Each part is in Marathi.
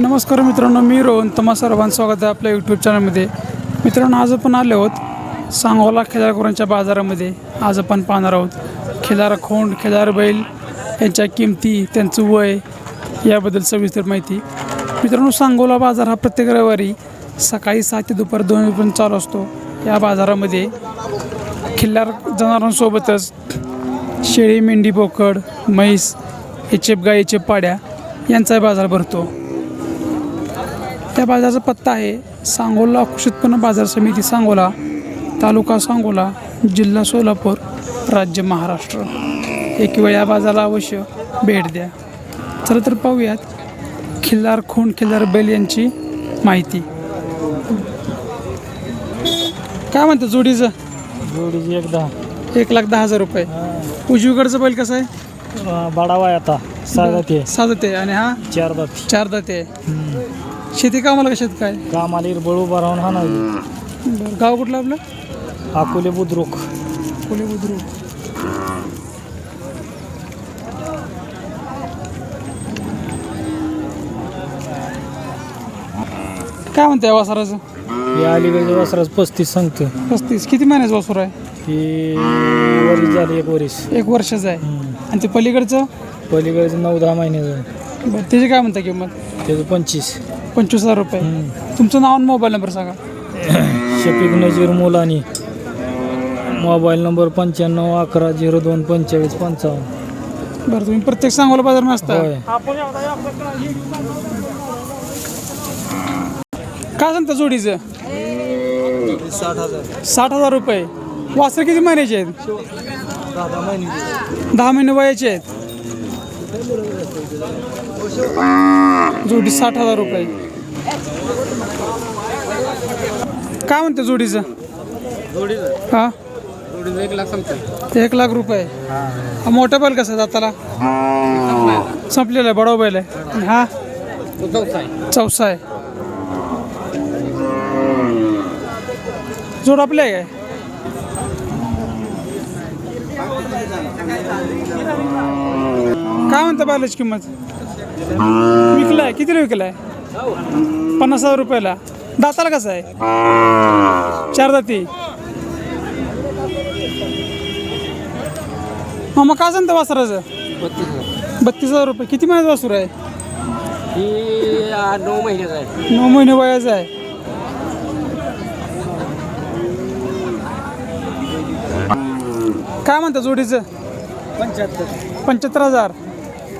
नमस्कार मित्रांनो मी रोहन. तुम्हा सर्वांचं स्वागत आहे आपल्या यूट्यूब चॅनलमध्ये मित्रांनो आज आपण आले आहोत सांगोला खेदारखोरांच्या बाजारामध्ये. आज आपण पाहणार आहोत खिलार खोंड बैल यांच्या किमती त्यांचं वय याबद्दल सविस्तर माहिती. मित्रांनो सांगोला बाजार हा प्रत्येक रविवारी सकाळी सात ते दुपार दोन वाजेपर्यंत चालू असतो. या बाजारामध्ये खिल्लार जनावरांसोबतच शेळी मेंढी बोकड म्हैस एचेप गाय एचेप पाड्या यांचा बाजार भरतो. त्या बाजाराचा पत्ता आहे. सांगोला कृषी उत्पन्न बाजार समिती सांगोला तालुका सांगोला जिल्हा सोलापूर राज्य महाराष्ट्र. एक वेळ या बाजाराला अवश्य भेट द्या. चला तर पाहूयात खिल्लार खून खिल्लार बैल यांची माहिती. काय म्हणतं जोडीचं? जोडीची एक दहा. एक लाख दहा हजार रुपये. उजवीकडचं बैल कसं आहे? बाडावा आहे आता. सहा ते. साधं ते. आणि हा? चार दाती. चार दाते. शेती कामाला कशात काय? काम आली बळू उभा राहून हा नाही बरं गाव कुठलं आपलं? अकोले बुद्रुक. कोले बुद्रुक. काय म्हणते वासराचं? ही अलीकडे वसराच पस्तीस सांगतो पस्तीस. किती महिन्याचं वासर आहे? ही वरीस झाली एक वरीस एक वर्षाचं आहे. आणि ते पलीकडचं? पलीकडचं नऊ दहा महिन्याचं बरं त्याची काय म्हणता किंमत? त्याचं पंचवीस. पंचवीस हजार रुपये. तुमचं नाव आणि मोबाईल नंबर सांगा. शफिक नजीर मुलानी. मोबाईल नंबर पंच्याण्णव अकरा झिरो दोन पंचेचाळीस पंचावन्न. बरं तुम्ही प्रत्येक सांगोला बाजार असता होय. काय सांगता जोडीचं? साठ हजार साठ हजार रुपये. वासर किती महिन्याचे आहेत? दहा महिने वयाचे आहेत. जोडी साठ हजार रुपये. काय म्हणते जोडीचं? हा? एक लाख रुपये. मोठा बैल कसा दाताला? संपलेला आहे बडा बैल आहे. हा? चौसा आहे. जोड आपले आहे काय? काय म्हणता बैलाची किंमत? विकलाय? कितीला विकलाय? पन्नास हजार रुपयाला. दाताला कसं आहे? चार दाती. मामा काय सांगता वासराचं? बत्तीस हजार रुपये. किती महिन्याचं वासूर आहे? नऊ महिन्याचा आहे नऊ महिने वयाचं आहे. काय म्हणता जोडीचं? पंच्याहत्तर. पंच्याहत्तर हजार.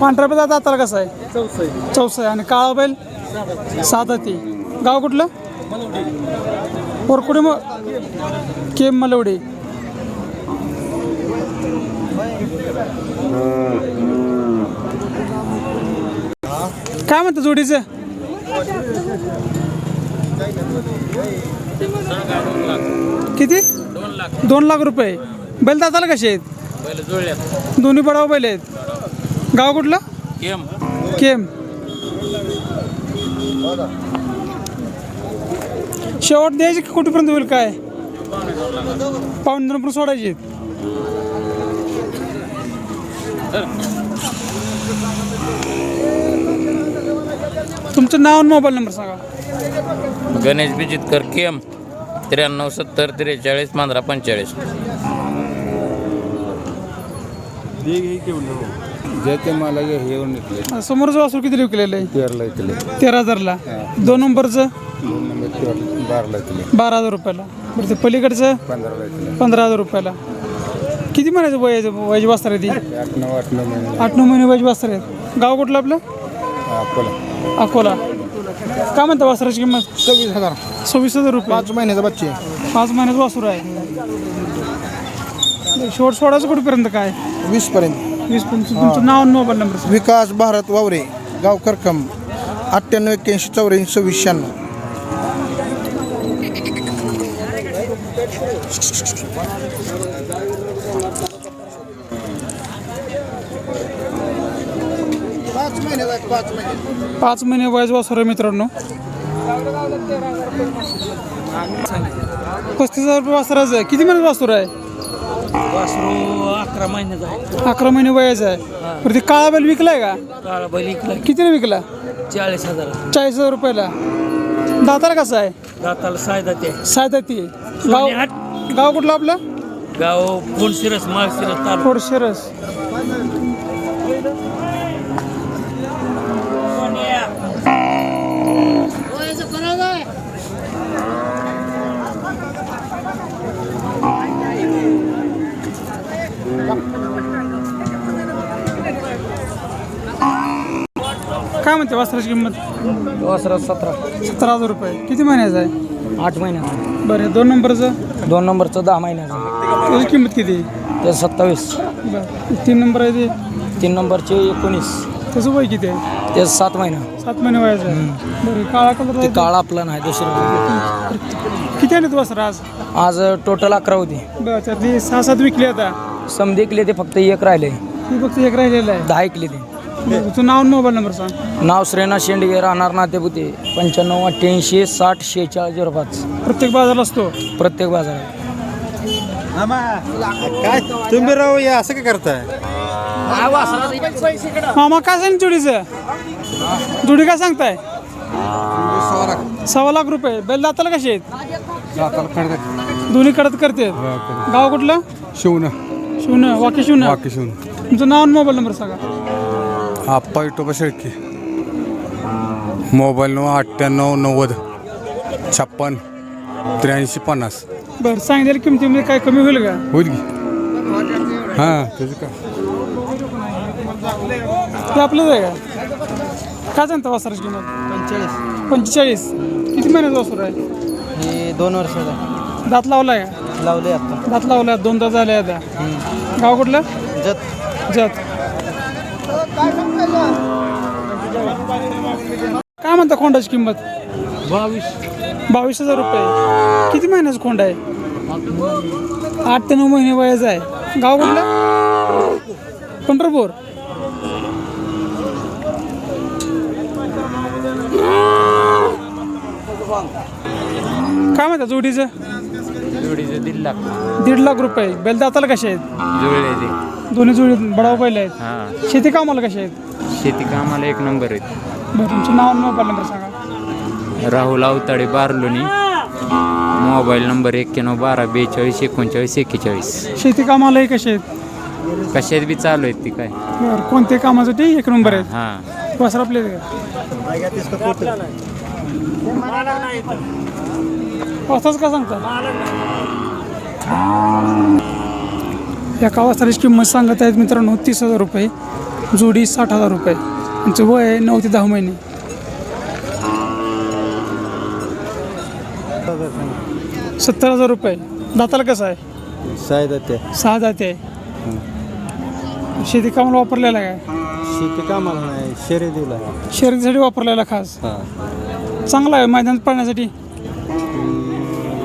पांढऱ्या बैल दाताला कसं आहे? चौसा आहे आणि काळा बैल? साधा ती गाव कुठलं? वरकुडी मग केम मलवडी. काय म्हणतं जोडीचं? किती? दोन लाख. रुपये. बैल दाताला कसे आहेत? दोन्ही बडाव बैल आहेत. गाव कुठलं? केम. शेवट द्यायची की कुठेपर्यंत होईल काय? पाऊन दोन सोडायची. तुमचं नाव आणि मोबाईल नंबर सांगा. गणेश बिजितकर केम त्र्याण्णव सत्तर त्रेचाळीस पंधरा पंचेचाळीस. जे मला येऊन निघले आता समोरचं वासूर किती विकलेलं आहे? तेरला इकले तेरा हजारला दोन नंबरचं? दोन नंबर तेर बाराला इकले बारा हजार रुपयाला. बरं ते पलीकडचं? पंधराला पंधरा हजार रुपयाला. किती महिन्याचं वय वयाची वास्तर आहे ती? आठ नऊ आठ नऊ महिने. आठ नऊ महिने वयाची वास्तर आहेत. गाव कुठलं आपलं? अकोला. अकोला. काय म्हणता वासराची किंमत? सव्वीस हजार. सव्वीस हजार रुपये. पाच महिन्याचा बच्चे पाच महिन्यात वासूर आहे. शेवट सोडायचं कुठेपर्यंत काय? वीस पर्यंत वीस पंचवीस तुमचं नाव आणि मोबाईल नंबर सांगा. विकास भारत वावरे गाव करकम अठ्ठ्याण्णव एक्क्याऐंशी चौऱ्याऐंशी सव्वीस शहाण्णव. पाच महिने वयाचं वासूर आहे मित्रांनो. पस्तीस हजार रुपये वासराचं आहे. किती महिन्याचं वासूर आहे? वासरू अकरा महिन्याचा आहे अकरा महिने वयाचं आहे. बरं ते काळा बैल विकलाय का? काळा बैल इकला कितीने विकला? चाळीस हजार. चाळीस हजार रुपयाला. दाताला कसं आहे? दाताला सायदा ते. सायदा ती. गाव गाव कुठलं आपलं? गाव माळशिरस तालुका. फोडशिरस काय म्हणते वस्त्राची किंमत? वासरात सतरा. सतरा हजार रुपये. किती महिन्याचं आहे? आठ महिन्याचा बरं दोन नंबरचं? दोन नंबरचं दहा महिन्याचा त्याची किंमत किती? ते सत्तावीस. बरं तीन नंबर आहे ते? तीन नंबरचे एकोणीस. त्याचं वय किती आहे? ते सात महिना. सात महिने वयाचं आहे. बरं काळा कलर ते काळा आपला नाही दुसरं किती आले तू वस्त्र आज? आज टोटल अकरा होती. बरं त्यातली सहा सात विकली आता. समधी ऐकले ते फक्त एक राहिले. ती फक्त एक राहिलेलं आहे? दहा ऐकले ते तुझं नाव आणि मोबाईल नंबर सांग. नाव श्रेना शेंडगे राहणार नातेपुते पंच्याण्णव अठ्ठ्याऐंशी साठ शेहेचाळीस झिरो पाच. प्रत्येक बाजारला असतो? प्रत्येक बाजारात. काय तुम्ही राहू या असं काय करताय? मामा काय सांग जोडीचं जोडी काय सांगताय? सव्वा लाख रुपये. बैल दाताला कसे आहेत? दोन्ही कडत करते. गाव कुठलं? शिवना. शिवण शिवण वाकी शिवून? तुमचं नाव आणि मोबाईल नंबर सांगा. आप्पा विठोबा शेळके. मोबाईल नऊ अठ्ठ्याण्णव नव्वद छप्पन त्र्याऐंशी पन्नास. बरं सांगितलेल्या किमतीमध्ये काय कमी होईल का? होईल की. हां त्याचं काय? ते आपलंच आहे का? काय सांगता वासराची किंमत? पंचेचाळीस. पंचेचाळीस. किती महिन्याचा वासर आहे? हे दोन वर्षाचा. दात लावलाय का? लावले आता. दात लावलाय दोन तास झाले आता. गाव कुठलं? जत. जत. काय म्हणता खोंडाची किंमत? बावीस. बावीस हजार रुपये. किती महिन्याचा खोंड आहे? आठ ते नऊ महिने वयाचा आहे. गाव कुठलं? पंढरपूर. काय म्हणता जोडीचं? जोडीचं दीड लाख. दीड लाख रुपये. बेल दाताला कसे आहेत? जुळले ते. दोन्ही जोडी बडाव पहिले आहेत. हां. शेती कामाला कसे आहेत? शेती कामाला एक नंबर आहे बरं तुमचं नाव आणि मोबाईल नंबर सांगा. राहुल अवताडे बारलोनी. मोबाईल नंबर एक्क्याण्णव बारा बेचाळीस एकोणचाळीस एक्केचाळीस. शेती कामालाही कसे आहेत? कशात बी चालू आहेत ती काय? बरं कोणत्या कामासाठी एक नंबर आहेत. हां. वासर आपले वाजताच का सांगता एका वासराची किंमत सांगत आहेत मित्रांनो तीस हजार रुपये जोडी साठ हजार रुपये. त्यांचं वय आहे नऊ ते दहा महिने. सत्तर हजार रुपये. दाताला कसं आहे? सायदा ते सहा जाते आहे. शेती कामाला वापरलेला आहे काय शेती कामाला नाही शर्यतीला शर्यतीसाठी वापरलेला खास. चांगला आहे मैदानात पळण्यासाठी?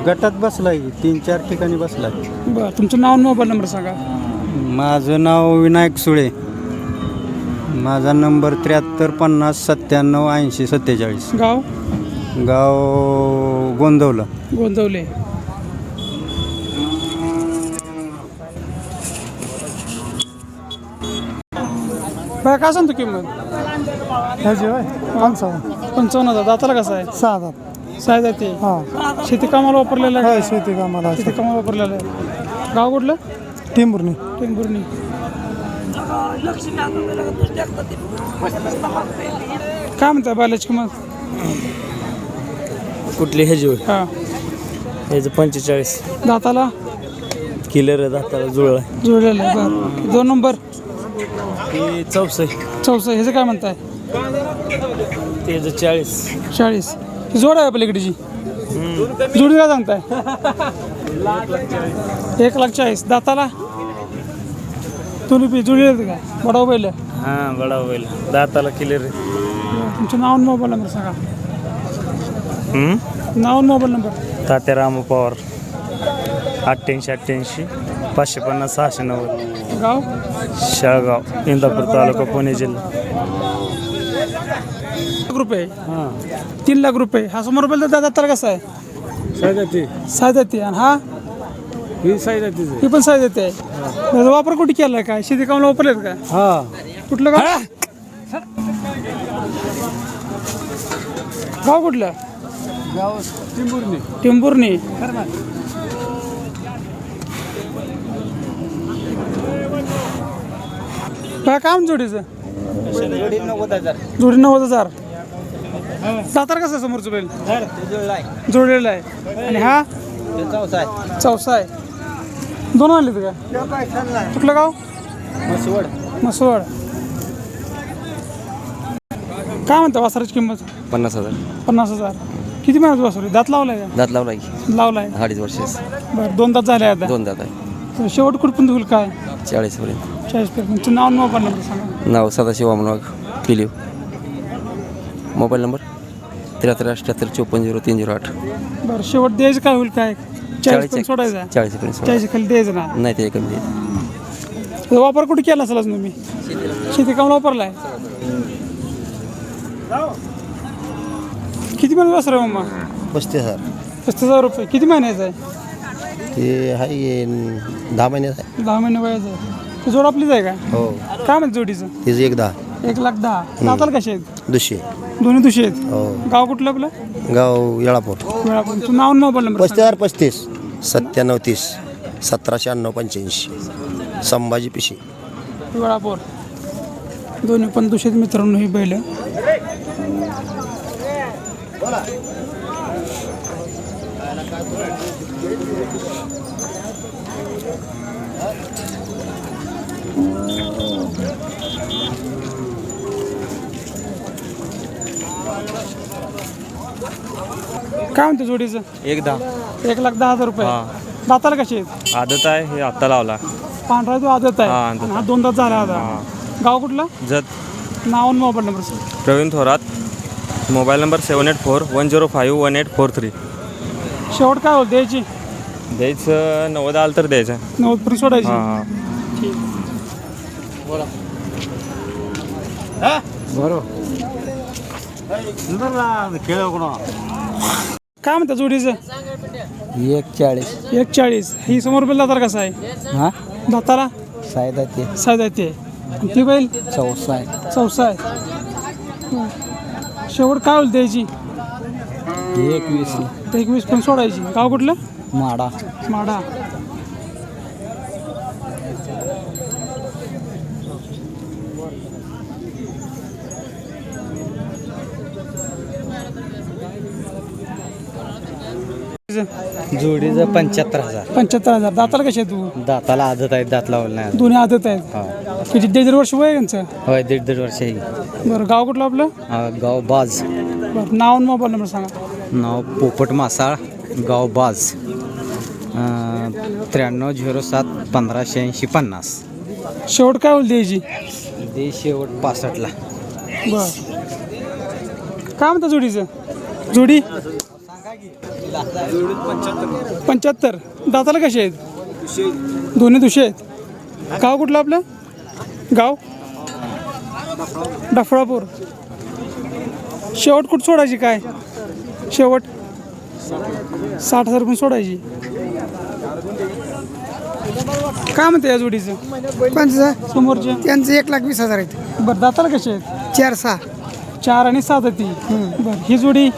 गटात बसलाय तीन चार ठिकाणी बसलाय. बरं तुमचं नाव आणि मोबाईल नंबर सांगा. माझं नाव विनायक सुळे. माझा नंबर त्र्याहत्तर पन्नास सत्त्याण्णव ऐंशी सत्तेचाळीस. गाव? गाव गोंदवलं. गोंदवले. बरं काय सांगतो किंमत? पंचावन्न हजार दाताला कसं आहे? सहा हजार सहा जाते हा. शेती कामाला वापरलेला आहे? होय? शेती कामाला शेती कामाला वापरलेला आहे. गाव कुठलं? टिंबुर्णी टेंभुर्णी. काय म्हणता बैलाची किंमत? कुठली हे जोड? हा. ह्याचं पंचेचाळीस. दाताला? किलर दाताला जुळला जुळलेलं आहे बरं. दोन नंबर? ते चौसष्ट. चौसा ह्याचं काय म्हणताय? त्याचं चाळीस. चाळीस. ही जोड आहे पलीकडची जोडी काय सांगताय? एक लाख चाळीस. दाताला? पी जुळले आहेत का? बडाव बैल हां बडा बैल दाताला किलर तुमचं नाव आणि मोबाईल नंबर सांगा. नाव आणि मोबाईल नंबर. तात्या राम पवार. अठ्ठ्याऐंशी अठ्ठ्याऐंशी पाचशे पन्नास सहाशे नव्वद. गाव? शाळगाव इंदापूर तालुका पुणे जिल्हा. लाख रुपये तीन लाख रुपये. हा समोर बैल तर दाताला कसा आहे? सायदाती साय देते आणि हा? ही सायदातीच ही पण साय देते त्याचा वापर कुठे केलाय काय? शेती कामाला वापरलेत का? हा. कुठलं का गाव कुठलं? टिंबुर्णी. काय काम जोडीचं? जोडी नव्वद हजार. दातार कसं आहे समोरचं बैल? जोडलेलं आहे. आणि हा? चौसा आहे. दोन आले का? कुठलं गाव? मसवड काय म्हणता वासराची किंमत? पन्नास हजार. पन्नास हजार. किती महिन्यात वासरू? आहे? दात लावलाय का? दात लावला की. लावलाय. अडीच वर्षेस बरं दोन दात झाले आता. दोन दात आहे. तर शेवट कुठपर्यंत होईल काय? चाळीसपर्यंत चाळीस पर्यंत. तुमचं नाव नंबर सांगा. नाव सदाशिव वामनवाघ पिलीव. Mobile number? त्र्याहत्तर अठ्ठ्याहत्तर चोपन्न झिरो तीन झिरो आठ. बरं शेवट द्यायचं काय होईल काय? चाळीस सोडायचं? चाळीसपर्यंत सोडा. चाळीस खाली द्यायचं ना? नाही ते कमी वापर कुठे केला असेल अजून तुम्ही? शेती काम वापरलाय? किती महिने वासर आहे मम्मा पस्तीस हजार. पस्तीस हजार रुपये. किती महिन्याचं आहे? ते आहे दहा महिन्यात आहे. दहा महिने वयाचं आहे. ते जोड आपलीच आहे का? हो. काय म्हणते जोडीचं? तिचं एक दहा. एक लाख दहा. दाताला कसे आहेत? दुसशे दोन्ही दुसरे आहेत? हो. गाव कुठलं आपलं? गाव येळापूर. वेळापूर तुझं नाव मोबाईल नंबर पस्तीस हजार पस्तीस सत्त्याण्णव तीस सतराशे अण्णव पंच्याऐंशी. संभाजी पिशी. वेळापूर दोन्ही पण दुसरे मित्रांनो ही बैल. काय म्हणते जोडीचं? एक दहा. एक लाख दहा हजार रुपये. दाताला कसे आहेत? आदत आहे हे आत्ता लावला. पांढरा तो आदत आहे. हा, आदत आणि हा दोनदा झाला आता. गाव कुठलं? जत. नाव आणि मोबाईल नंबर सांग Pravin Thorat. Mobile number seven eight four one zero five one eight four three. शेवट काय होतं द्यायची? द्यायचं नव्वद आलं तर द्यायचं. नव्वद पर्यंत सोडायची. हां ठीक काय म्हणता जोडीचं? एक चाळीस एक चाळीस ही समोर बैल दातार कसा आहे? हां? दाताला सायदा ते. साधा ते. ती बैल? चौसा आहे चौसा आहे. शेवट काय होईल द्यायची एक वीस एकवीस पण सोडायची. गाव कुठलं? माडा. माडा. जोडीचं पंच्याहत्तर हजार. पंच्याहत्तर हजार. दाताला कसे आहे तू दाताला आदत आहे दात लावलं नाही दोन्ही आदत आहेत. किती दीड वर्ष वय आहे यांचं? होय दीड दीड वर्ष आहे. बरं गाव कुठलं आपलं? गाव बाज. बरं नाव आणि मोबाईल नंबर सांगा. नाव पोपट मासाळ गाव बाज. त्र्याण्णव झिरो सात पंधराशे ऐंशी पन्नास. शेवट काय होईल द्यायची दे शेवट पासष्टला. बर. काय म्हणता जोडीचं? जोडी? पंच्याहत्तर. दाताला कसे आहेत? दोन्ही दुशे आहेत. गाव कुठलं आपलं? गाव? डफळापूर. शेवट कुठं सोडायची काय? शेवट? साठ हजार पण सोडायची. काय म्हणते या जोडीचं? पंच समोरचे? त्यांचं एक लाख वीस हजार आहेत. बरं दाताला कसे आहेत? चार सहा. चार आणि सात ती. बरं ही जोडी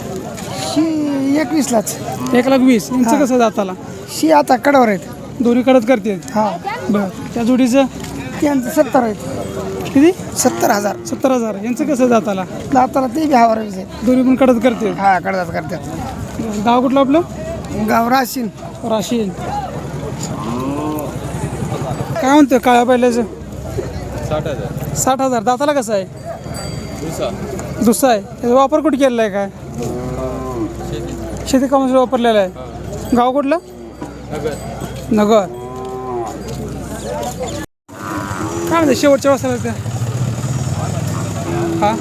एकवीसलाच एक लाख वीस. यांचं कसं दाताला? शी आता कडावर आहेत. दोन्ही कडत करते हा. बरं. त्या जोडीचं? त्यांचं सत्तर आहेत. किती? सत्तर हजार. सत्तर हजार. यांचं कसं दाताला? दाताला ते बी हवार आहेत दोन्ही पण कडत करते हा कडदात करतात. गाव कुठलं आपलं? गाव राशीन. राशीन. काय म्हणतं काळ्या पहिल्याचं साठ हजार. दाताला कसं आहे? दुसरा. आहे. याचा वापर कुठे केलेला आहे काय? शेती कामासाठी वापरलेला आहे. गाव कुठलं? नगर. काय म्हणते शेवटच्या वाजता त्या हा?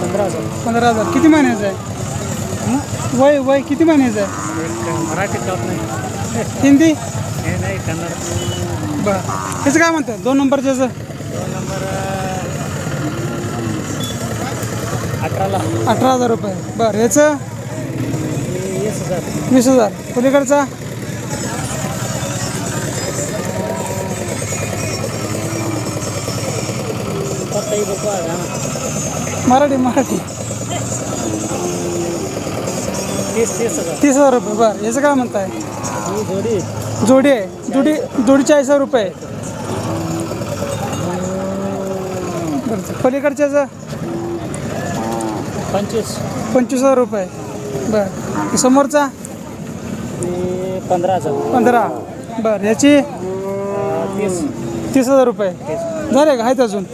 पंधरा हजार. पंधरा हजार. किती महिन्याचं आहे? वय वय किती महिन्याचं आहे? मराठी हिंदी? नाही कन्नड. बरं. ह्याचं काय म्हणतात? दोन नंबरच्याचं अठराला. अठरा हजार रुपये. बरं ह्याचं वीस हजार. पलीकडचा? मराठी मराठी. तीस तीस हजार. तीस हजार रुपये. बरं याचं काय म्हणताय? जोडी. जोडी आहे. जोडी जोडी चाळीस हजार रुपये पलीकडच्याचं? पंचवीस. पंचवीस हजार रुपये. बरं. समोरचा? पंधरा हजार. पंधरा. बरं. याची? तीस. तीस हजार रुपये. झाले का? आहेत अजून?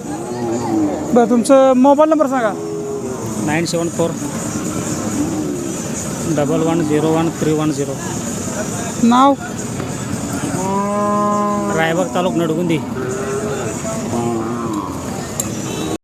बरं तुमचं मोबाईल नंबर सांगा. Nine seven four double one zero one three one zero. नाव? रायबाग तालुक नडगुंदी.